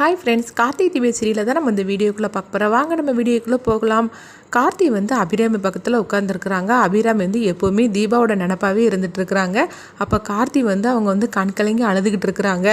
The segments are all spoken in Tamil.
ஹாய் ஃப்ரெண்ட்ஸ் கார்த்திக் தீபே சீரியலில் தான் நம்ம இந்த வீடியோக்குள்ளே பார்க்க போகிறோம் வாங்க நம்ம வீடியோக்குள்ளே போகலாம். கார்த்தி வந்து அபிராமி பக்கத்தில் உட்காந்துருக்குறாங்க அபிராமி வந்து எப்போவுமே தீபாவோட நினப்பாகவே இருந்துகிட்ருக்குறாங்க அப்போ கார்த்தி வந்து அவங்க வந்து கண் கலங்கி அழுதுகிட்டு இருக்கிறாங்க.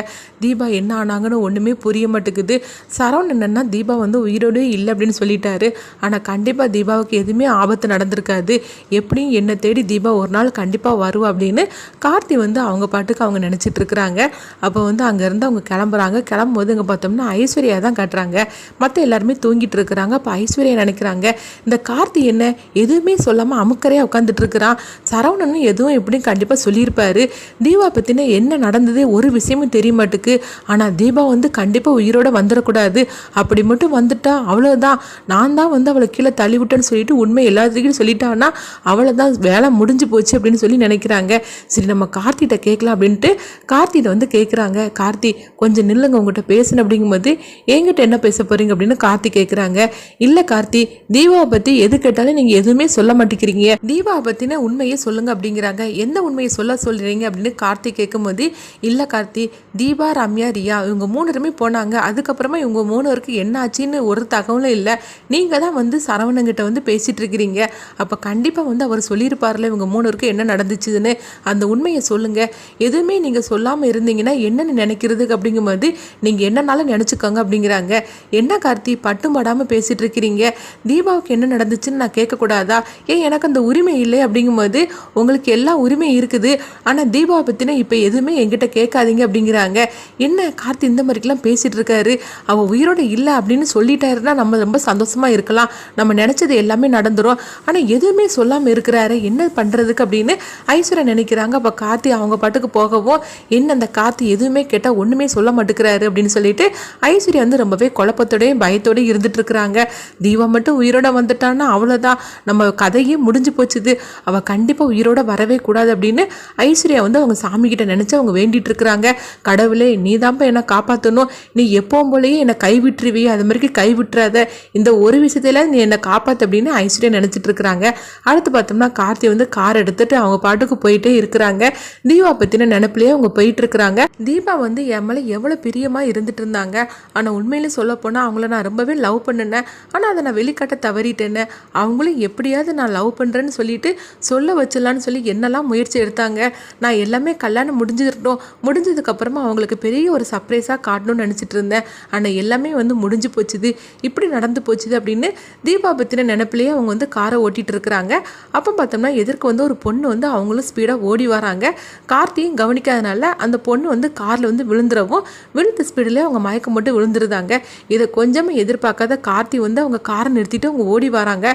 தீபா என்ன ஆனாங்கன்னு ஒன்றுமே புரிய மாட்டேங்குது. சரவண் என்னென்னா தீபா வந்து உயிரோடு இல்லை அப்படின்னு சொல்லிட்டாரு. ஆனால் கண்டிப்பாக தீபாவுக்கு எதுவுமே ஆபத்து நடந்திருக்காது. எப்படியும் என்னை தேடி தீபா ஒரு நாள் கண்டிப்பாக வரும் அப்படின்னு கார்த்தி வந்து அவங்க பாட்டுக்கு அவங்க நினச்சிட்டு இருக்கிறாங்க. அப்போ வந்து அங்கேருந்து அவங்க கிளம்புறாங்க. கிளம்பும்போது இங்கே பார்த்தோம்னா ஐஸ்வர்யா தான் காட்டுறாங்க. மற்ற எல்லாருமே தூங்கிட்டு இருக்கிறாங்க. அப்போ ஐஸ்வர்யா நினைக்கிறாங்க இந்த கார்த்தி என்ன எதுவுமே சொல்லாமல் அமுக்கரையாக உட்காந்துட்டு இருக்கிறான். சரவணனும் எதுவும் எப்படியும் கண்டிப்பாக சொல்லியிருப்பாரு. தீபா பற்றின என்ன நடந்ததே ஒரு விஷயமும் தெரிய மாட்டுக்கு. ஆனால் தீபா வந்து கண்டிப்பாக உயிரோட வந்துடக்கூடாது. அப்படி மட்டும் வந்துட்டா அவ்வளோதான் நான் தான் வந்து அவளை கீழே தள்ளிவிட்டேன்னு சொல்லிட்டு உண்மை எல்லாத்துக்கும் சொல்லிட்டான்னா அவ்வளோதான் வேலை முடிஞ்சு போச்சு அப்படின்னு சொல்லி நினைக்கிறாங்க. சரி நம்ம கார்த்திகிட்ட கேட்கலாம் அப்படின்ட்டு கார்த்திகிட்ட வந்து கேட்குறாங்க. கார்த்தி கொஞ்சம் நில்லுங்க உங்கள்கிட்ட பேசணும் அப்படிங்கும்போது என்கிட்ட என்ன பேச போறீங்க? அப்படின்னு கார்த்தி கேட்குறாங்க இல்லை கார்த்தி தீபாவை பற்றி எது கேட்டாலும் நீங்கள் எதுவுமே சொல்ல மாட்டேங்கிறீங்க. தீபாவை பற்றின உண்மையை சொல்லுங்க அப்படிங்கிறாங்க. எந்த உண்மையை சொல்ல சொல்றீங்க? அப்படின்னு கார்த்தி கேட்கும்போது இல்லை கார்த்தி தீபா ரம்யா ரியா இவங்க மூணு பேருமே போனாங்க. அதுக்கப்புறமா இவங்க மூணு பேருக்கு என்ன ஆச்சுன்னு ஒரு தகவலும் இல்லை. நீங்கள் தான் வந்து சரவணங்கிட்ட வந்து பேசிட்டு இருக்கிறீங்க. அப்போ கண்டிப்பாக வந்து அவர் சொல்லியிருப்பார்ல இவங்க மூணு பேருக்கு என்ன நடந்துச்சுன்னு. அந்த உண்மையை சொல்லுங்க. எதுவுமே நீங்கள் சொல்லாமல் இருந்தீங்கன்னா என்னன்னு நினைக்கிறதுக்கு? அப்படிங்கும்போது நீங்கள் என்னன்னாலும் நினச்சிக்கோங்க அப்படிங்கிறாங்க. என்ன கார்த்தி பட்டும் படாமல் பேசிகிட்டு இருக்கிறீங்க? தீபாவுக்கு என்ன நடந்துச்சுன்னு நான் கேட்கக்கூடாதா? ஏன் எனக்கு அந்த உரிமை இல்லை அப்படிங்கும்போது உங்களுக்கு எல்லா உரிமையும் இருக்குது. ஆனால் தீபாவை பற்றின இப்போ எதுவுமே என்கிட்ட கேட்காதீங்க அப்படிங்கிறாங்க. என்ன கார்த்தி இந்த மாதிரிக்கெல்லாம் பேசிகிட்டு இருக்காரு? அவள் உயிரோட இல்லை அப்படின்னு சொல்லிட்டாருன்னா நம்ம ரொம்ப சந்தோஷமா இருக்கலாம். நம்ம நினச்சது எல்லாமே நடந்துரும். ஆனால் எதுவுமே சொல்லாமல் இருக்கிறாரு என்ன பண்ணுறதுக்கு அப்படின்னு ஐஸ்வர்யா நினைக்கிறாங்க. அப்போ கார்த்தி அவங்க பாட்டுக்கு போகவும் என்ன அந்த கார்த்தி எதுவுமே கேட்டால் ஒன்றுமே சொல்ல மாட்டேங்கிறாரு அப்படின்னு சொல்லிட்டு ஐஸ்வர்யா வந்து ரொம்பவே குழப்பத்தோடையும் பயத்தோடையும் இருந்துட்டு இருக்கிறாங்க தீபா மட்டும் உயிரோட வந்துட்டான்னா அவ்வளோதான் நம்ம கதையே முடிஞ்சு போச்சுது. அவள் கண்டிப்பாக உயிரோட வரவே கூடாது அப்படின்னு ஐஸ்வர்யா வந்து அவங்க சாமி கிட்ட நினச்சி அவங்க வேண்டிட்டு இருக்கிறாங்க கடவுளே நீ தான்ப்பா என்னை காப்பாற்றணும் நீ எப்போவும் போலயே என்னை கைவிட்டுருவி. அது மாதிரி கைவிட்டுறாத. இந்த ஒரு விஷயத்துல நீ என்னை காப்பாற்று அப்படின்னு ஐஸ்வர்யா நினச்சிட்டு இருக்கிறாங்க அடுத்து பார்த்தோம்னா கார்த்தி வந்து கார் எடுத்துட்டு அவங்க பாட்டுக்கு போயிட்டே இருக்கிறாங்க. தீபா பற்றின நினப்பிலேயே அவங்க போயிட்டு இருக்கிறாங்க தீபா வந்து என் மேலே எவ்வளோ பிரியமாக இருந்துட்டு இருந்தாங்க ஆனால் உண்மையிலே சொல்லப்போனால் அவங்கள நான் ரொம்பவே லவ் பண்ணினேன். ஆனால் அதை நான் வெளிக்காட்ட தவறிட்டேன்னு. அவங்களும் எப்படியாவது நான் லவ் பண்ணுறேன்னு சொல்லிட்டு சொல்ல வச்சிடலான்னு சொல்லி என்னெல்லாம் முயற்சி எடுத்தாங்க. நான் எல்லாமே கல்யாணம் முடிஞ்சிருந்தோம் முடிஞ்சதுக்கப்புறமா அவங்களுக்கு பெரிய ஒரு சர்ப்ரைஸாக காட்டணும்னு நினச்சிட்டு இருந்தேன். ஆனால் எல்லாமே வந்து முடிஞ்சு போச்சுது. இப்படி நடந்து போச்சுது அப்படின்னு தீபா பற்றின நினப்பிலேயே அவங்க வந்து காரை ஓட்டிகிட்டு இருக்கிறாங்க. அப்போ பார்த்தோம்னா எதிர்க்கு வந்து ஒரு பொண்ணு வந்து அவங்களும் ஸ்பீடாக ஓடி வராங்க. கார்த்தியும் கவனிக்காதனால அந்த பொண்ணு வந்து காரில் வந்து விழுந்துடவும் விழுந்த ஸ்பீடில் அவங்க மயக்கம் மட்டும் விழுந்துருந்தாங்க. இதை கொஞ்சமே எதிர்பார்க்காத கார்த்தி வந்து அவங்க காரை நிறுத்திட்டு அவங்க ஓடி வராங்க.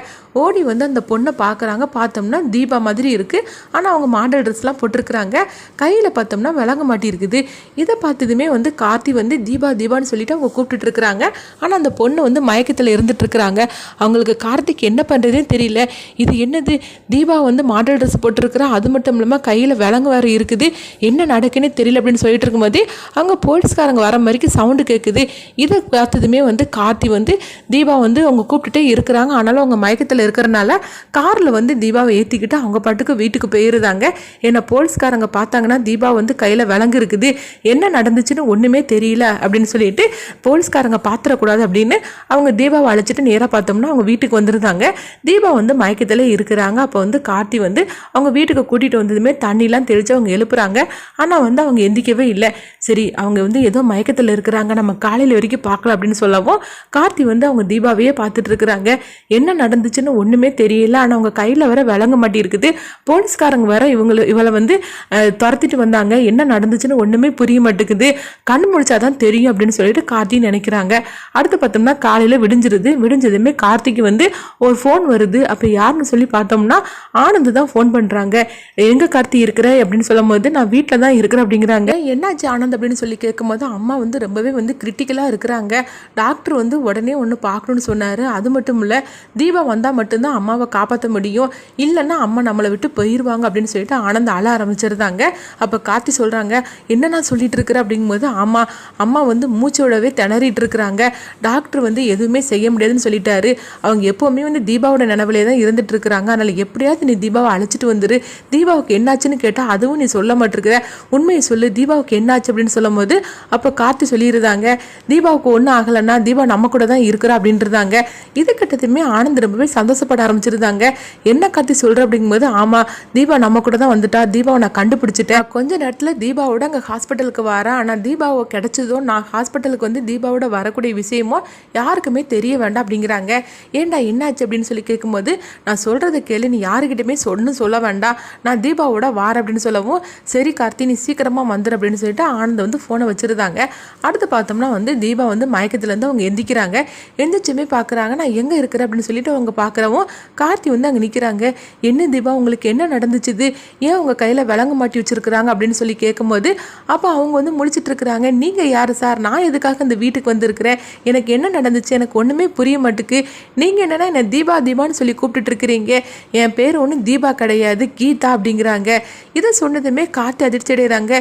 ஓடி வந்து அந்த பொண்ணை பார்க்குறாங்க. பார்த்தோம்னா தீபா மாதிரி இருக்குது ஆனால் அவங்க மாடல் ட்ரெஸ்லாம் போட்டிருக்கிறாங்க. கையில் பார்த்தோம்னா விளங்க மாட்டிருக்குது இதை பார்த்ததுமே வந்து கார்த்தி வந்து தீபா தீபான்னு சொல்லிட்டு அவங்க கூப்பிட்டுட்டு இருக்கிறாங்க. ஆனால் அந்த பொண்ணு வந்து மயக்கத்தில் இருந்துட்டு இருக்கிறாங்க. அவங்களுக்கு கார்த்திக் என்ன பண்ணுறதே தெரியல. இது என்னது? தீபா வந்து மாடல் ட்ரெஸ் போட்டிருக்கிறா. அது மட்டும் இல்லாமல் கையில் விலங்கு வேறு இருக்குது. என்ன நடக்குன்னு தெரியல அப்படின்னு சொல்லிட்டு இருக்கும்போது அங்கே போலீஸ்காரங்க வர மாதிரிக்கு சவுண்டு கேட்குது இதை பார்த்ததுமே வந்து கார்த்தி வந்து தீபா வந்து அவங்க கூப்பிட்டுட்டே இருக்கிறாங்க. ஆனாலும் அவங்க மயக்கத்தில் இருக்கிறனால காரில் வந்து தீபாவை ஏற்றிக்கிட்டு அவங்க பாட்டுக்கு வீட்டுக்கு போயிருந்தாங்க. என்னை போலீஸ்காரங்க பார்த்தாங்கன்னா தீபா வந்து கையில் விலங்கு இருக்குது. என்ன நடந்துச்சுன்னு ஒன்றுமே தெரியல அப்படின்னு சொல்லிட்டு போலீஸ்காரங்க பார்த்துடக்கூடாது அப்படின்னு அவங்க தீபாவை அழைச்சிட்டு நேராக பார்த்தோம்னா அவங்க வீட்டுக்கு வந்திருந்தாங்க. தீபா வந்து மயக்கத்தில் இருக்கிறாங்க. அப்போ வந்து கார்த்தி வந்து அவங்க வீட்டுக்கு கூட்டிகிட்டு வந்ததுமே தண்ணிலாம் தெளித்து அவங்க எழுப்புறாங்க. ஆனால் வந்து அவங்க எந்திக்கவே இல்லை. சரி அவங்க வந்து ஏதோ மயக்கத்தில் இருக்கிறாங்க நம்ம நம்ம காலையில் வரைக்கும் பார்க்கலாம் அப்படின்னு சொல்லவும் கார்த்தி வந்து அவங்க தீபாவையே பார்த்துட்டு இருக்கிறாங்க. என்ன நடந்துச்சுன்னு ஒன்றுமே தெரியல. ஆனால் அவங்க கையில் வர விளங்க மாட்டிருக்குது போலீஸ்காரங்க வர இவங்களை இவளை வந்து துரத்திட்டு வந்தாங்க. என்ன நடந்துச்சுன்னு ஒன்றுமே புரிய மாட்டேங்குது. கண் முடிச்சாதான் தெரியும் அப்படின்னு சொல்லிட்டு கார்த்தி நினைக்கிறாங்க. அடுத்து பார்த்தோம்னா காலையில் விடிஞ்சிருது. விடிஞ்சதுமே கார்த்திக்கு வந்து ஒரு ஃபோன் வருது. அப்போ யாருன்னு சொல்லி பார்த்தோம்னா ஆனந்த் தான் ஃபோன் பண்ணுறாங்க எங்கே கார்த்தி இருக்கிற? அப்படின்னு சொல்லும்போது நான் வீட்டில் தான் இருக்கிறேன் அப்படிங்கிறாங்க. என்னாச்சு ஆனந்த் அப்படின்னு சொல்லி கேட்கும்போது அம்மா வந்து ரொம்பவே வந்து வந்து கிரிட்டிக்கலாக இருக்கிறாங்க. டாக்டர் வந்து உடனே ஒன்று பார்க்கணும்னு சொன்னார். அது மட்டும் இல்லை தீபா வந்தால் மட்டும்தான் அம்மாவை காப்பாற்ற முடியும். இல்லைன்னா அம்மா நம்மளை விட்டு போயிடுவாங்க அப்படின்னு சொல்லிட்டு ஆனந்த் அழ ஆரம்பிச்சிருந்தாங்க. அப்போ கார்த்தி சொல்கிறாங்க என்ன நான் சொல்லிட்டு இருக்கிறேன் அப்படிங்கும்போது ஆமாம் அம்மா வந்து மூச்சோடவே திணறிட்டு இருக்கிறாங்க. டாக்டர் வந்து எதுவுமே செய்ய முடியாதுன்னு சொல்லிட்டாரு. அவங்க எப்போவுமே வந்து தீபாவோட நினைவிலே தான் இருந்துட்டு இருக்கிறாங்க. அதனால் எப்படியாவது நீ தீபாவை அழைச்சிட்டு வந்துரு. தீபாவுக்கு என்னாச்சுன்னு கேட்டால் அதுவும் நீ சொல்ல மாட்டிருக்கிற. உண்மையை சொல்லு தீபாவுக்கு என்னாச்சு அப்படின்னு சொல்லும்போது அப்போ கார்த்தி சொல்லியிருந்தாங்க. தீபாவுக்கு ஒன்றும் ஆகலைன்னா தீபா நம்ம கூட தான் இருக்கிறா அப்படின்றாங்க இது கிட்டத்தையுமே ஆனந்த் ரொம்பவே சந்தோஷப்பட ஆரம்பிச்சிருந்தாங்க. என்ன கார்த்தி சொல்கிற அப்படிங்கும்போது ஆமாம் தீபா நம்ம கூட தான் வந்துட்டா. தீபாவை நான் கண்டுபிடிச்சிட்டேன். கொஞ்ச நேரத்தில் தீபாவோட அங்கே ஹாஸ்பிட்டலுக்கு வரேன் ஆனால் தீபாவை கிடைச்சதோ நான் ஹாஸ்பிட்டலுக்கு வந்து தீபாவோட வரக்கூடிய விஷயமோ யாருக்குமே தெரிய வேண்டாம் அப்படிங்கிறாங்க. ஏன்டா என்னாச்சு அப்படின்னு சொல்லி கேட்கும்போது நான் சொல்கிறத கேளு நீ யாருக்கிட்டமே சொன்னு சொல்ல வேண்டாம். நான் தீபாவோட வார அப்படின்னு சொல்லவும் சரி கார்த்தி நீ சீக்கிரமாக வந்துடு அப்படின்னு சொல்லிட்டு ஆனந்த் வந்து ஃபோனை வச்சுருந்தாங்க. அடுத்து பார்த்தோம்னா வந்து தீபா வந்து மயக்கத்துலேருந்து அவங்க எந்திக்கிறாங்க. எந்திரிச்சுமே பார்க்குறாங்க. நான் எங்கே இருக்கிறேன் அப்படின்னு சொல்லிட்டு அவங்க பார்க்குறவும் கார்த்தி வந்து அங்கே நிற்கிறாங்க என்ன தீபா உங்களுக்கு என்ன நடந்துச்சுது? ஏன் உங்கள் கையில் விலங்கு மாட்டி வச்சுருக்குறாங்க? அப்படின்னு சொல்லி கேட்கும்போது அப்போ அவங்க வந்து முடிச்சிட்ருக்குறாங்க நீங்கள் யார் சார்? நான் எதுக்காக இந்த வீட்டுக்கு வந்திருக்கிறேன்? எனக்கு என்ன நடந்துச்சு? எனக்கு ஒன்றுமே புரிய மாட்டுக்கு. நீங்கள் என்னென்னா என்னை தீபா தீபான்னு சொல்லி கூப்பிட்டுட்ருக்கிறீங்க என் பேர் ஒன்றும் தீபா கிடையாது. கீதா அப்படிங்கிறாங்க. இதை சொன்னதுமே கார்த்தி அதிர்ச்சி அடைகிறாங்க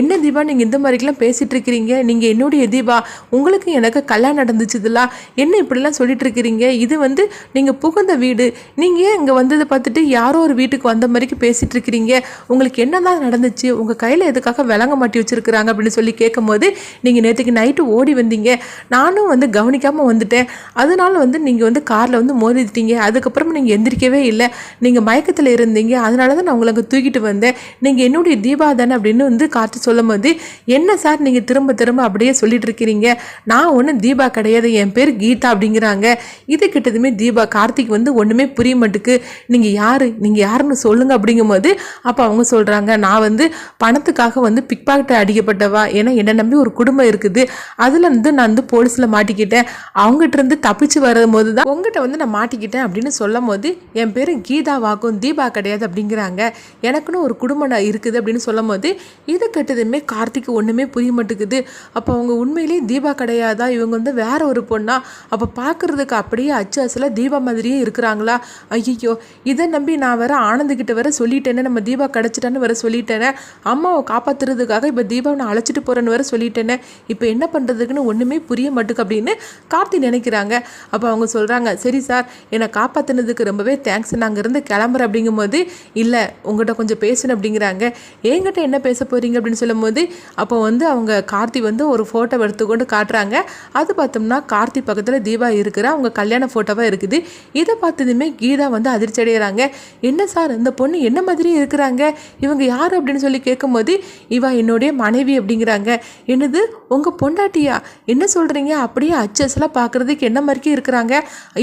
என்ன தீபா நீங்கள் இந்த மாதிரிக்கெல்லாம் பேசிகிட்டு இருக்கிறீங்க? நீங்கள் என்னுடைய தீபா உங்களுக்கு எனக்கு கல்யாணம் நடந்துச்சுதுலா என்ன இப்படிலாம் சொல்லிட்டு இருக்கிறீங்க? இது வந்து நீங்கள் புகுந்த வீடு. நீங்கள் ஏன் இங்கே வந்ததை பார்த்துட்டு யாரோ ஒரு வீட்டுக்கு வந்த மாதிரிக்கு பேசிகிட்டு இருக்கிறீங்க? உங்களுக்கு என்னதான் நடந்துச்சு? உங்கள் கையில் எதுக்காக விளங்க மாட்டி வச்சுருக்குறாங்க அப்படின்னு சொல்லி கேட்கும்போது நீங்கள் நேற்றுக்கு நைட்டு ஓடி வந்தீங்க. நானும் வந்து கவனிக்காமல் வந்துட்டேன். அதனால வந்து நீங்கள் வந்து காரில் வந்து மோதிட்டீங்க. அதுக்கப்புறம் நீங்கள் எந்திரிக்கவே இல்லை. நீங்கள் மயக்கத்தில் இருந்தீங்க. அதனால தான் நான் உங்களை அங்கே தூக்கிட்டு வந்தேன். நீங்கள் என்னுடைய தீபா தானே அப்படின்னு வந்து காற்று சொல்லும் போது என்ன சார் நீங்கள் திரும்ப திரும்ப அப்படியே சொல்லிட்டு இருக்கிறீங்க நான் ஒன்றும் தீபா கிடையாது என் பேர் கீதா அப்படிங்கிறாங்க. இது கிட்டதுமே தீபா கார்த்திக் வந்து ஒன்றுமே புரிய மாட்டுக்கு. நீங்கள் யார்? நீங்கள் யாருன்னு சொல்லுங்க அப்படிங்கும்போது அப்போ அவங்க சொல்கிறாங்க நான் வந்து பணத்துக்காக வந்து பிக் பாக்கெட் அடிக்கப்பட்டவா? ஏன்னா என்னை நம்பி ஒரு குடும்பம் இருக்குது. அதில் வந்து நான் வந்து போலீஸில் மாட்டிக்கிட்டேன். அவங்ககிட்ட இருந்து தப்பிச்சு வரும்போது தான் உங்ககிட்ட வந்து நான் மாட்டிக்கிட்டேன் அப்படின்னு சொல்லும் போது என் பேர் கீதா வாக்கும் தீபா கிடையாது அப்படிங்கிறாங்க. எனக்குன்னு ஒரு குடும்பம் நான் இருக்குது அப்படின்னு சொல்லும் போது இது கெட்டதுமே கார்த்திக் ஒன்றுமே புரிய மாட்டேங்குது அப்போ அவங்க உண்மையிலேயே தீபா கிடையாதா? இவங்க வந்து வேற ஒரு பொண்ணா? அப்போ பார்க்கறதுக்கு அப்படியே அச்சு அசில் தீபா மாதிரியே இருக்கிறாங்களா? ஐயோ இதை நம்பி நான் வேற ஆனந்துக்கிட்ட வேற சொல்லிட்டேனே நம்ம தீபா கிடச்சிட்டான்னு வேற சொல்லிட்டேனே. அம்மாவை காப்பாற்றுறதுக்காக இப்போ தீபாவை நான் அழைச்சிட்டு போகிறேன்னு வேற சொல்லிட்டேனே. இப்போ என்ன பண்ணுறதுக்குன்னு ஒன்றுமே புரிய மாட்டுக்கு அப்படின்னு கார்த்தி நினைக்கிறாங்க. அப்போ அவங்க சொல்கிறாங்க சரி சார் என்னை காப்பாற்றினதுக்கு ரொம்பவே தேங்க்ஸ் நாங்கள் இருந்து கிளம்புறேன். அப்படிங்கும்போது இல்லை உங்கள்கிட்ட கொஞ்சம் பேசணும். அப்படிங்கிறாங்க. என்கிட்ட என்ன பேச போகிறீங்க அப்படின்னு சொல்லும்போது அப்போ வந்து அவங்க கார்த்தி வந்து ஒரு ஃபோட்டோ எடுத்துக்கொண்டு காட்டுறாங்க. அது பார்த்தோம்னா கார்த்தி பக்கத்தில் தீபா இருக்கிற. அவங்க கல்யாண ஃபோட்டோவாக இருக்குது. இதை பார்த்ததுமே கீதா வந்து அதிர்ச்சி அடைகிறாங்க என்ன சார் இந்த பொண்ணு என்ன மாதிரி இருக்கிறாங்க? இவங்க யார் அப்படின்னு சொல்லி கேட்கும்போது இவா என்னுடைய மனைவி அப்படிங்கிறாங்க. என்னது உங்கள் பொண்டாட்டியா? என்ன சொல்கிறீங்க அப்படியே அச்சஸ்லாம் பார்க்குறதுக்கு என்ன மாதிரிக்கே இருக்கிறாங்க.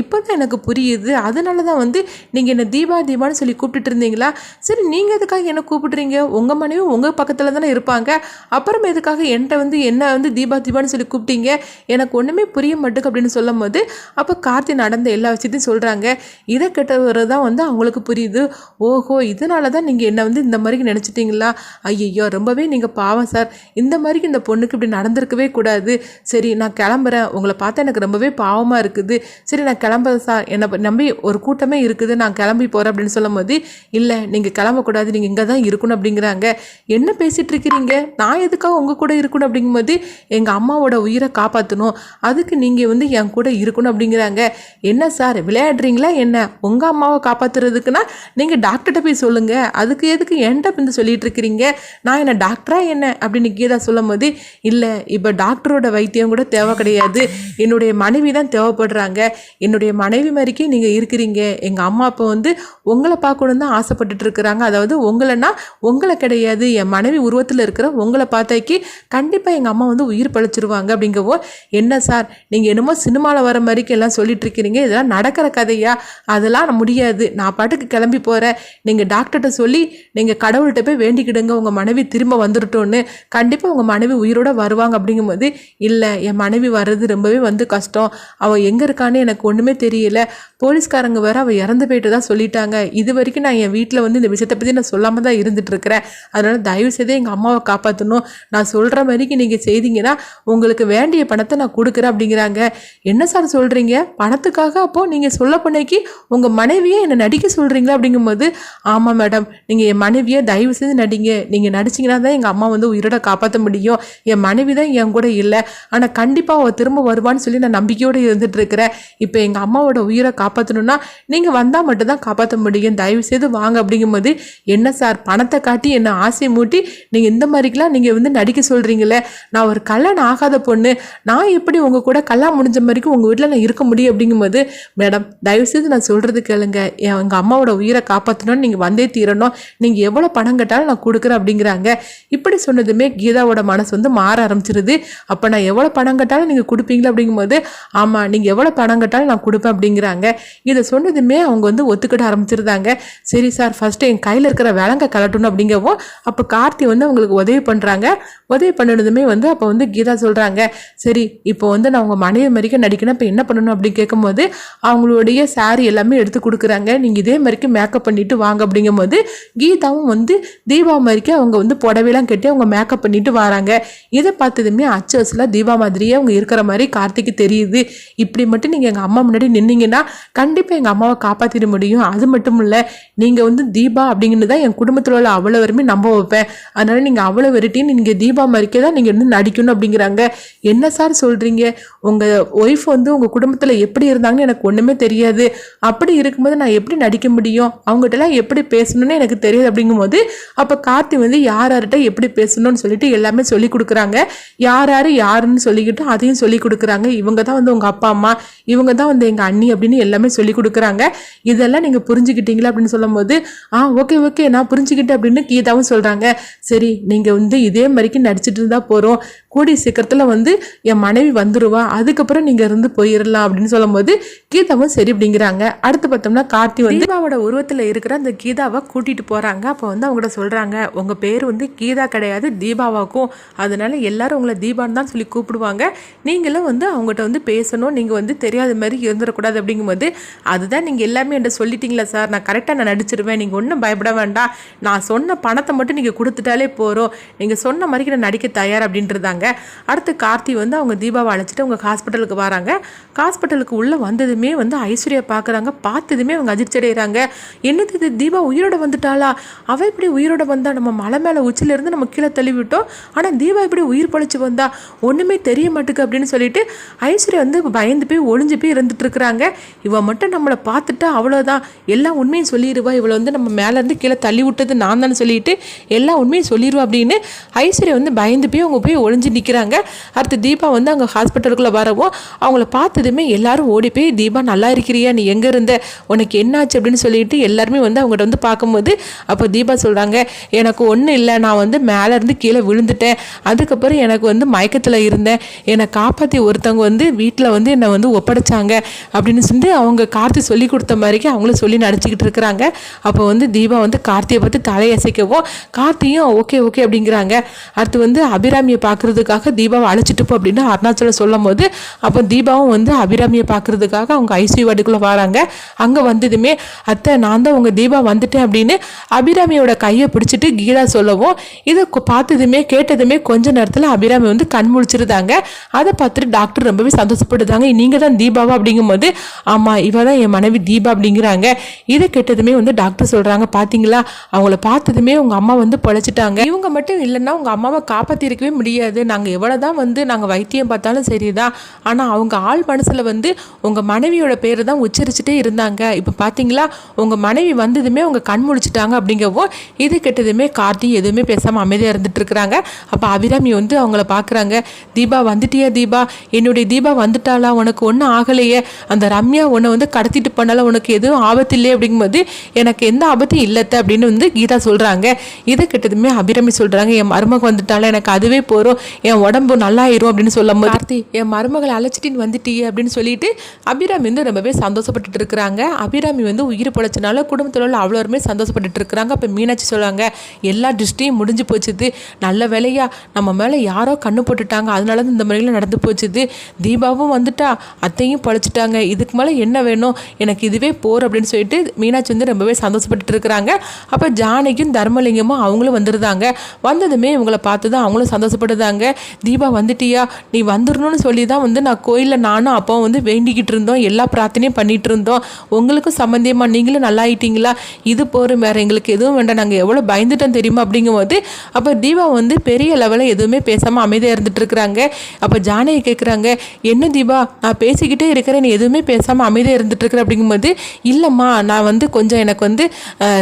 இப்போ தான் எனக்கு புரியுது. அதனால தான் வந்து நீங்கள் என்னை தீபா தீபான்னு சொல்லி கூப்பிட்டுட்டு இருந்தீங்களா? சரி நீங்கள் எதுக்காக என்ன கூப்பிடுறீங்க? உங்கள் மனைவி உங்கள் பக்கத்தில் தானே இருப்பாங்க. அப்புறம் எதுக்காக என்கிட்ட வந்து என்ன வந்து தீபா சிவான்னு சொல்லி கூப்பிட்டீங்க. எனக்கு ஒன்றுமே புரிய மாட்டுக்கு அப்படின்னு சொல்லும் போது அப்போ கார்த்தி நடந்த எல்லா விஷயத்தையும் சொல்கிறாங்க இதை கெட்டவர் தான் வந்து அவங்களுக்கு புரியுது. ஓஹோ இதனால தான் நீங்கள் என்ன வந்து இந்த மாதிரி நினச்சிட்டிங்களா? ஐயையோ ரொம்பவே நீங்கள் பாவம் சார். இந்த மாதிரி இந்த பொண்ணுக்கு இப்படி நடந்திருக்கவே கூடாது. சரி நான் கிளம்புறேன். உங்களை பார்த்தா எனக்கு ரொம்பவே பாவமாக இருக்குது. சரி நான் கிளம்புறேன் சார். என்னை நம்பி ஒரு கூட்டமே இருக்குது. நான் கிளம்பி போகிறேன் அப்படின்னு சொல்லும் போது இல்லை நீங்கள் கிளம்பக்கூடாது நீங்கள் இங்கே தான் இருக்கணும் அப்படிங்கிறாங்க. என்ன பேசிகிட்டு இருக்கிறீங்க? நான் எதுக்காக உங்கள் கூட இருக்கணும் அப்படிங்கும்போது எங்கள் எங்கள் அம்மாவோட உயிரை காப்பாற்றணும் அதுக்கு நீங்கள் வந்து என் கூட இருக்கணும் அப்படிங்கிறாங்க. என்ன சார் விளையாடுறீங்களா என்ன? உங்கள் அம்மாவை காப்பாற்றுறதுக்குன்னா நீங்கள் டாக்டர்கிட்ட போய் சொல்லுங்கள் அதுக்கு எதுக்கு என்கிட்ட வந்து சொல்லிட்டு இருக்கிறீங்க? நான் என்ன டாக்டரா என்ன? அப்படின்னு கீதா சொல்லும் போது இல்லை இப்போ டாக்டரோட வைத்தியம் கூட தேவை கிடையாது. என்னுடைய மனைவி தான் தேவைப்படுறாங்க. என்னுடைய மனைவி மாதிரிக்கே நீங்கள் இருக்கிறீங்க. எங்கள் அம்மா அப்பா வந்து உங்களை பார்க்கணும் தான் ஆசைப்பட்டுட்டு இருக்கிறாங்க. அதாவது உங்களைன்னா உங்களை கிடையாது. என் மனைவி உருவத்தில் இருக்கிற உங்களை பார்த்தாக்கி கண்டிப்பாக எங்கள் அம்மா வந்து உயிர் பழிச்சிருவாங்க அப்படிங்கவோ என்ன சார்? நீங்கள் என்னமோ சினிமாவில் வர மாதிரிக்கு எல்லாம் சொல்லிட்டு இருக்கிறீங்க இதெல்லாம் நடக்கிற கதையா? அதெல்லாம் முடியாது. நான் பாட்டுக்கு கிளம்பி போகிறேன் நீங்கள் டாக்டர்கிட்ட சொல்லி நீங்கள் கடவுள்கிட்ட போய் வேண்டிக்கிடுங்க. உங்கள் மனைவி திரும்ப வந்துடட்டோன்னு கண்டிப்பாக உங்கள் மனைவி உயிரோட வருவாங்க அப்படிங்கும்போது இல்லை என் மனைவி வர்றது ரொம்பவே வந்து கஷ்டம். அவள் எங்கே இருக்கான்னு எனக்கு ஒன்றுமே தெரியல. போலீஸ்காரங்க வேறு அவள் இறந்து போயிட்டு தான் சொல்லிட்டாங்க. இது வரைக்கும் நான் என் வீட்டில் வந்து இந்த விஷயத்தை பற்றி நான் சொல்லாமல் தான் இருந்துட்டு இருக்கிறேன் அதனால் தயவு செய்து எங்கள் அம்மாவை காப்பாற்றணும் நான் சொல்கிற மாதிரிக்கு நீங்கள் செய்தீங்கன்னா உங்களுக்கு வேண்டிய பணத்தை நான் கொடுக்குறேன் அப்படிங்கிறாங்க. என்ன சார் சொல்கிறீங்க பணத்துக்காக அப்போது நீங்கள் சொல்ல பண்ணைக்கு உங்கள் மனைவியே என்னை நடிக்க சொல்கிறீங்களா அப்படிங்கும்போது ஆமாம் மேடம் நீங்கள் என் மனைவியை தயவு செய்து நடிங்க. நீங்கள் நடிச்சிங்கன்னா தான் எங்கள் அம்மா வந்து உயிரோட காப்பாற்ற முடியும். என் மனைவி தான் என் கூட இல்லை. ஆனால் கண்டிப்பாக அவள் திரும்ப வருவான்னு சொல்லி நான் நம்பிக்கையோடு இருந்துட்டு இருக்கிறேன் இப்போ எங்கள் அம்மாவோட உயிரை காப்பாற்றணும்னா நீங்கள் வந்தால் மட்டும்தான் காப்பாற்ற முடியும். தயவு செய்து வாங்க. அப்படிங்கும்போது என்ன சார் பணத்தை காட்டி என்ன ஆசையை மூட்டி நீங்கள் இந்த மாதிரிக்கெலாம் நீங்கள் வந்து நடிக்க சொல்கிறீங்களே நான் ஒரு கலை கல்யாணம் ஆகாத பொண்ணு நான் எப்படி உங்கள் கூட கல்யாணம் முடிஞ்ச வரைக்கும் உங்கள் வீட்டில் நான் இருக்க முடியும் அப்படிங்கும்போது மேடம் தயவுசெய்து நான் சொல்கிறது கேளுங்க. எங்கள் அம்மாவோட உயிரை காப்பாற்றணும்னு நீங்கள் வந்தே தீரணும். நீங்கள் எவ்வளோ பணம் கேட்டாலும் நான் கொடுக்குறேன் அப்படிங்கிறாங்க. இப்படி சொன்னதுமே கீதாவோட மனசு வந்து மாற ஆரம்பிச்சிருது. அப்போ நான் எவ்வளோ பணம் கேட்டாலும் நீங்கள் கொடுப்பீங்களா? அப்படிங்கும்போது ஆமாம் நீங்கள் எவ்வளோ பணம் கேட்டாலும் நான் கொடுப்பேன் அப்படிங்கிறாங்க. இதை சொன்னதுமே அவங்க வந்து ஒத்துக்கிட ஆரம்பிச்சிருந்தாங்க. சரி சார் ஃபஸ்ட்டு என் கையில் இருக்கிற விலங்க கலட்டணும் அப்படிங்கவும் அப்போ கார்த்தி வந்து அவங்களுக்கு உதவி பண்ணுறாங்க உதவி பண்ணினதுமே வந்து அப்போ வந்து கீதா சொல்கிறாங்க சரி இப்போ வந்து நான் உங்கள் மனைவி மாதிரிக்கு நடிக்கணும் இப்போ என்ன பண்ணணும் அப்படின்னு கேட்கும்போது அவங்களுடைய சாரி எல்லாமே எடுத்து கொடுக்குறாங்க. நீங்கள் இதே மாதிரிக்கு மேக்கப் பண்ணிட்டு வாங்க அப்படிங்கும்போது கீதாவும் வந்து தீபா மாதிரிக்கு அவங்க வந்து புடவைலாம் கட்டி அவங்க மேக்கப் பண்ணிட்டு வராங்க. இதை பார்த்ததுமே அச்சு தீபா மாதிரியே அவங்க இருக்கிற மாதிரி கார்த்திக்கு தெரியுது. இப்படி மட்டும் நீங்கள் எங்கள் அம்மா முன்னாடி நின்னீங்கன்னா கண்டிப்பாக எங்கள் அம்மாவை காப்பாற்றிட முடியும். அது மட்டும் இல்லை நீங்கள் வந்து தீபா அப்படிங்கிறது தான் என் குடும்பத்தில் உள்ள அவ்வளோ வரைமே நம்ப வைப்பேன். அதனால் நீங்கள் அவ்வளோ வெரைட்டின்னு நீங்கள் தீபா மாதிரிக்கே தான் நீங்கள் வந்து நடிக்கணும் கேட்குறாங்க என்ன சார் சொல்கிறீங்க உங்கள் ஒய்ஃப் வந்து உங்கள் குடும்பத்தில் எப்படி இருந்தாங்கன்னு எனக்கு ஒன்றுமே தெரியாது. அப்படி இருக்கும்போது நான் எப்படி நடிக்க முடியும்? அவங்ககிட்டலாம் எப்படி பேசணும்னு எனக்கு தெரியாது அப்படிங்கும்போது அப்போ கார்த்தி வந்து யார் யார்கிட்ட எப்படி பேசணும்னு சொல்லிட்டு எல்லாமே சொல்லி கொடுக்குறாங்க. யார் யார் யாருன்னு சொல்லிக்கிட்டு அதையும் சொல்லி கொடுக்குறாங்க. இவங்க தான் வந்து உங்கள் அப்பா அம்மா இவங்க தான் வந்து எங்கள் அண்ணி அப்படின்னு எல்லாமே சொல்லி கொடுக்குறாங்க. இதெல்லாம் நீங்கள் புரிஞ்சுக்கிட்டீங்களா அப்படின்னு சொல்லும்போது ஆ ஓகே ஓகே நான் புரிஞ்சுக்கிட்டேன் அப்படின்னு கீதாவும் சொல்கிறாங்க சரி நீங்கள் வந்து இதே மாதிரிக்கு நடிச்சிட்டு இருந்தால் போகிறோம் கூடிய சீக்கிரத்தில் வந்து என் மனைவி வந்துடுவா அதுக்கப்புறம் நீங்கள் இருந்து போயிடலாம் அப்படின்னு சொல்லும்போது கீதாவும் சரி அப்படிங்கிறாங்க. அடுத்து பார்த்தோம்னா கார்த்தி வந்து தீபாவோட உருவத்தில் இருக்கிற அந்த கீதாவை கூட்டிகிட்டு போகிறாங்க அப்போ வந்து அவங்கள்ட்ட சொல்கிறாங்க உங்கள் பேர் வந்து கீதா கிடையாது தீபாவாக்கும். அதனால எல்லாரும் உங்களை தீபான்னு தான் சொல்லி கூப்பிடுவாங்க. நீங்களும் வந்து அவங்ககிட்ட வந்து பேசணும். நீங்கள் வந்து தெரியாத மாதிரி இருந்துடக்கூடாது. அப்படிங்கும்போது அதுதான் நீங்கள் எல்லாமே என்கிட்ட சொல்லிட்டீங்களா சார். நான் கரெக்டாக நான் நடிச்சிருவேன். நீங்கள் ஒன்றும் பயப்பட வேண்டாம். நான் சொன்ன பணத்தை மட்டும் நீங்கள் கொடுத்துட்டாலே போகிறோம் நீங்கள் சொன்ன மாதிரிக்கு நான் நடிக்க தயார் அப்படின்றதாங்க. அடுத்து கார்த்தி வந்து அவங்க தீபாவை அழைச்சிட்டு அவங்க ஹாஸ்பிட்டலுக்கு வராங்க. ஹாஸ்பிட்டலுக்கு உள்ளே வந்ததுமே வந்து ஐஸ்வர்யா பார்க்குறாங்க பார்த்ததுமே அவங்க அதிர்ச்சி அடைகிறாங்க என்னது இது? தீபா உயிரோட வந்துட்டாளா? அவள் இப்படி உயிரோட வந்தா நம்ம மலை மேலே உச்சிலேருந்து நம்ம கீழே தள்ளி விட்டோம் ஆனால் தீபா இப்படி உயிர் பழிச்சு வந்தா? ஒன்றுமே தெரிய மாட்டுக்கு அப்படின்னு சொல்லிட்டு ஐஸ்வர்யா வந்து பயந்து போய் ஒளிஞ்சு போய் இருந்துட்டு இருக்கிறாங்க. இவன் மட்டும் நம்மளை பார்த்துட்டா அவ்வளோதான் எல்லா உண்மையும் சொல்லிடுவா இவளை வந்து நம்ம மேலேருந்து கீழே தள்ளி விட்டது நான் தானே சொல்லிட்டு எல்லா உண்மையும் சொல்லிடுவா அப்படின்னு ஐஸ்வர்யா வந்து பயந்து போய் அவங்க போய் ஒளிஞ்சு நிற்கிறாங்க அடுத்து தீபா வந்து அங்கே ஹாஸ்பிட்டலுக்குள்ளே வரவும் அவங்கள பார்த்ததுமே எல்லாரும் ஓடி போய் தீபா நல்லா இருக்கிறியா? நீ எங்கே இருந்த? உனக்கு என்னாச்சு? அப்படின்னு சொல்லிட்டு எல்லாருமே வந்து அவங்ககிட்ட வந்து பார்க்கும்போது அப்போ தீபா சொல்கிறாங்க எனக்கு ஒன்றும் இல்லை. நான் வந்து மேலேருந்து கீழே விழுந்துட்டேன். அதுக்கப்புறம் எனக்கு வந்து மயக்கத்தில் இருந்தேன். என்னை காப்பாற்றி ஒருத்தவங்க வந்து வீட்டில் வந்து என்னை வந்து ஒப்படைச்சாங்க. அப்படின்னு சொல்லிட்டு அவங்க கார்த்தி சொல்லி கொடுத்த மாதிரிக்கு அவங்களும் சொல்லி நடிச்சுக்கிட்டு இருக்கிறாங்க. அப்போ வந்து தீபா வந்து கார்த்தியை பார்த்து தலையசைக்கவும் கார்த்தியும் ஓகே ஓகே அப்படிங்கிறாங்க. அடுத்து வந்து அபிராமியை பார்க்குறதுக்காக தீபாவை அழைச்சிட்டு போ அப்படின்னு அருணாச்சலம் சொல்லும் போது அப்போ தீபாவும் வந்து அபிராமியை பார்க்குறதுக்காக அவங்க ஐசியூ வார்டுக்குள்ளே வராங்க. அங்கே வந்ததுமே அத்தை நான் தான் உங்கள் தீபா வந்துட்டேன் அப்படின்னு அபிராமியோட கையை பிடிச்சிட்டு கீதா சொல்லவும் இதை பார்த்ததுமே கேட்டதுமே கொஞ்ச நேரத்தில் அபிராமி வந்து கண் முழிச்சிருந்தாங்க. அதை பார்த்துட்டு டாக்டர் ரொம்பவே சந்தோஷப்படுதாங்க நீங்கள் தான் தீபாவா? அப்படிங்கும்போது ஆமாம் இவ தான் என் மனைவி தீபா அப்படிங்கிறாங்க. இதை கேட்டதுமே வந்து டாக்டர் சொல்கிறாங்க பார்த்தீங்களா அவங்கள பார்த்ததுமே உங்கள் அம்மா வந்து பொழைச்சிட்டாங்க. இவங்க மட்டும் இல்லைன்னா உங்கள் அம்மாவை காப்பாற்றிருக்கவே முடியாது. நாங்கள் எவ்வளோ தான் வந்து நாங்கள் வைத்தியம் பார்த்தாலும் சரிதான். ஆனால் அவங்க ஆள் மனசில் வந்து உங்கள் மனைவியோட பேரை தான் உச்சரிச்சுட்டே இருந்தாங்க. இப்போ பார்த்தீங்களா உங்கள் மனைவி வந்ததுமே அவங்க கண் முழிச்சிட்டாங்க அப்படிங்கவும் இது கெட்டதுமே கார்த்தி எதுவுமே பேசாமல் அமைதியாக இருந்துட்டு இருக்கிறாங்க. அப்போ அபிராமி வந்து அவங்கள பார்க்குறாங்க தீபா வந்துட்டியா தீபா? என்னுடைய தீபா வந்துட்டாளா? உனக்கு ஒன்றும் ஆகலையே. அந்த ரம்யா உன்னை வந்து கடத்திட்டு பண்ணாலும் உனக்கு எதுவும் ஆபத்து இல்லையே அப்படிங்கும்போது எனக்கு எந்த ஆபத்தும் இல்லத்த அப்படின்னு வந்து கீதா சொல்கிறாங்க இதை கெட்டதுமே அபிராமி சொல்கிறாங்க என் மருமக வந்துட்டாலும் எனக்கு அதுவே போகிறோம் என் உடம்பு நல்லாயிரும் அப்படின்னு சொல்லும் போது கார்த்தி என் மருமகளை அழைச்சிட்டு வந்துட்டியே அப்படின்னு சொல்லிட்டு அபிராமி வந்து ரொம்பவே சந்தோஷப்பட்டுட்டு இருக்கிறாங்க. அபிராமி வந்து உயிர் பொழைச்சனால குடும்பத்தில் உள்ள அவ்வளோருமே சந்தோஷப்பட்டுட்டு இருக்கிறாங்க. அப்போ மீனாட்சி சொல்லுவாங்க எல்லா திருஷ்டியும் முடிஞ்சு போச்சுது. நல்ல வேலையா நம்ம மேலே யாரோ கண்ணு போட்டுட்டாங்க. அதனால தான் இந்த மாதிரிலாம் நடந்து போச்சுது. தீபாவும் வந்துட்டா அத்தையும் பொழைச்சிட்டாங்க. இதுக்கு மேலே என்ன வேணும்? எனக்கு இதுவே போர் அப்படின்னு சொல்லிட்டு மீனாட்சி வந்து ரொம்பவே சந்தோஷப்பட்டு இருக்கிறாங்க. அப்போ ஜானகியும் தர்மலிங்கமும் அவங்களும் வந்துருந்தாங்க. வந்ததுமே இவங்களை பார்த்து தான் அவங்களும் சந்தோஷப்படுதாங்க தீபா வந்துட்டியா? நீ வந்துடணும்னு சொல்லி தான் வந்து நான் கோயிலில் நானும் அப்பாவும் வந்து வேண்டிக்கிட்டு இருந்தோம். எல்லா பிரார்த்தனையும் பண்ணிகிட்டு இருந்தோம். உங்களுக்கும் சம்மந்தியமாக நீங்களும் நல்லா ஆயிட்டீங்களா? இது போகிற வேறு எங்களுக்கு எதுவும் வேண்டாம். நாங்கள் எவ்வளோ பயந்துட்டோம் தெரியுமா? அப்படிங்கும்போது அப்போ தீபா வந்து பெரிய லெவலில் எதுவுமே பேசாமல் அமைதியாக இருந்துட்டு இருக்கிறாங்க. அப்போ ஜானகி கேட்குறாங்க என்ன தீபா? நான் பேசிக்கிட்டே இருக்கிறேன். நீ எதுவுமே பேசாமல் அமைதியாக இருந்துட்டு இருக்கிற? அப்படிங்கும்போது இல்லைம்மா நான் வந்து கொஞ்சம் எனக்கு வந்து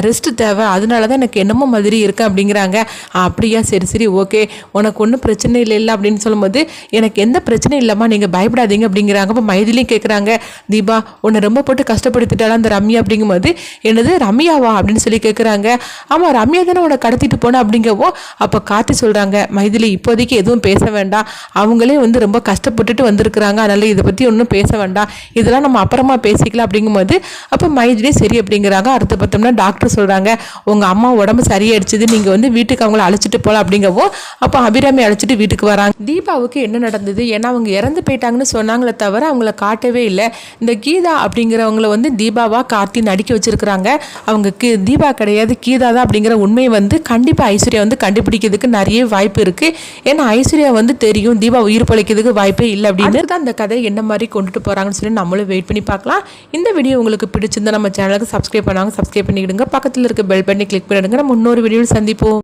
ரெஸ்ட் தேவை. அதனால தான் எனக்கு என்னமோ மாதிரி இருக்கேன். அப்படிங்கிறாங்க. அப்படியா? சரி சரி ஓகே உனக்கு ஒன்றும் பிரச்சனை பிரச்சனை இல்லை இல்லை அப்படின்னு சொல்லும்போது எனக்கு எந்த பிரச்சனையும் இல்லைம்மா நீங்கள் பயப்படாதீங்க அப்படிங்கிறாங்க. அப்போ மைதிலையும் கேட்குறாங்க தீபா உன்னை ரொம்ப போட்டு கஷ்டப்படுத்திட்டாலும் அந்த ரம்யா அப்படிங்கும்போது என்னது ரம்யாவா அப்படின்னு சொல்லி கேட்குறாங்க ஆமாம் ரம்யா தானே உன்னை கடத்திட்டு போனா அப்படிங்கவோ அப்போ காத்தி சொல்கிறாங்க மைதிலி இப்போதைக்கு எதுவும் பேச வேண்டாம். அவங்களே வந்து ரொம்ப கஷ்டப்பட்டுட்டு வந்திருக்கிறாங்க. அதனால் இதை பற்றி ஒன்றும் பேச வேண்டாம். இதெல்லாம் நம்ம அப்புறமா பேசிக்கலாம் அப்படிங்கும்போது அப்போ மைதிலி சரி அப்படிங்கிறாங்க. அடுத்து பார்த்தோம்னா டாக்டர் சொல்கிறாங்க உங்கள் அம்மா உடம்பு சரியாயிடுச்சுது நீங்கள் வந்து வீட்டுக்கு அவங்கள அழைச்சிட்டு போகலாம் அப்படிங்கவோ அப்போ அபிராமி அழைச்சிட்டு வீட்டுக்கு வராங்க. தீபாவுக்கு என்ன நடந்தது? ஏன்னா அவங்க இறந்து போயிட்டாங்கன்னு சொன்னாங்களே தவிர அவங்கள காட்டவே இல்லை. இந்த கீதா அப்படிங்கிறவங்கள வந்து தீபாவா கார்த்தி நடிக்க வச்சிருக்கிறாங்க. அவங்க கீ தீபா கிடையாது கீதா தான் அப்படிங்கிற உண்மையை வந்து கண்டிப்பாக ஐஸ்வர்யா வந்து கண்டுபிடிக்கிறதுக்கு நிறைய வாய்ப்பு இருக்குது ஏன்னா ஐஸ்வர்யா வந்து தெரியும் தீபா உயிர் பழைக்கிறதுக்கு வாய்ப்பே இல்லை அப்படின்னு. தான் அந்த கதை என்ன மாதிரி கொண்டுட்டு போகிறாங்கன்னு சொல்லி நம்மளும் வெயிட் பண்ணி பார்க்கலாம். இந்த வீடியோ உங்களுக்கு பிடிச்சிருந்தா நம்ம சேனலுக்கு சப்ஸ்கிரைப் பண்ணாங்க சப்ஸ்கிரைப் பண்ணிக்கிடுங்க. பக்கத்தில் இருக்க பெல் பண்ணி கிளிக் பண்ணிடுங்க. நம்ம இன்னொரு வீடியோவில் சந்திப்போம்.